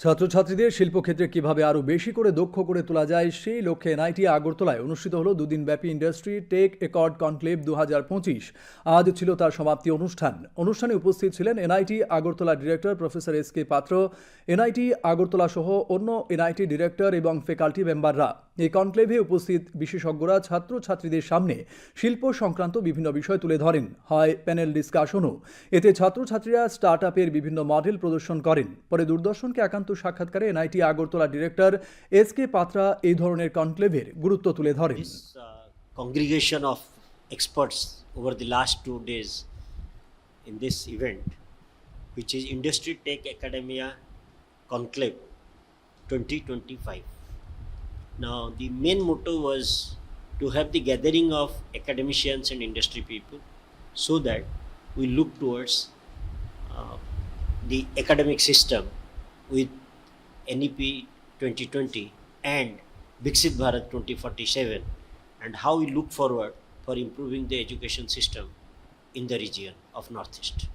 ছাত্রছাত্রীদের শিল্পক্ষেত্রে কীভাবে আরও বেশি করে দক্ষ করে তোলা যায় সেই লক্ষ্যে এনআইটি আগরতলায় অনুষ্ঠিত হলো দুদিনব্যাপী ইন্ডাস্ট্রি টেক একর্ড কনক্লেভ দু হাজার পঁচিশ। আজ ছিল তার সমাপ্তি অনুষ্ঠান। অনুষ্ঠানে উপস্থিত ছিলেন NIT Agartala director professor S K Patra. NIT Agartala সহ অন্য এনআইটি ডিরেক্টর এবং ফ্যাকাল্টি মেম্বাররা। এই কনক্লেভে উপস্থিত বিশেষজ্ঞরা ছাত্রছাত্রীদের সামনে শিল্প সংক্রান্ত বিভিন্ন বিষয় তুলে ধরেন। হয় প্যানেল ডিসকাশনও। এতে ছাত্রছাত্রীরা স্টার্ট আপের বিভিন্ন মডেল প্রদর্শন করেন। পরে দূরদর্শনকে একান্ত সাক্ষাৎকারে NIT Agartala director S K Patra এই ধরনের কনক্লেভের গুরুত্ব তুলে ধরেন। Congregation of experts over the last two days in this event, which is Industry Tech Academia Conclave 2025. Now, the main motto was to have the gathering of academicians and industry people so that we look towards uh, the academic system with NEP 2020 and Viksit Bharat 2047 and how we look forward for improving the education system in the region of Northeast.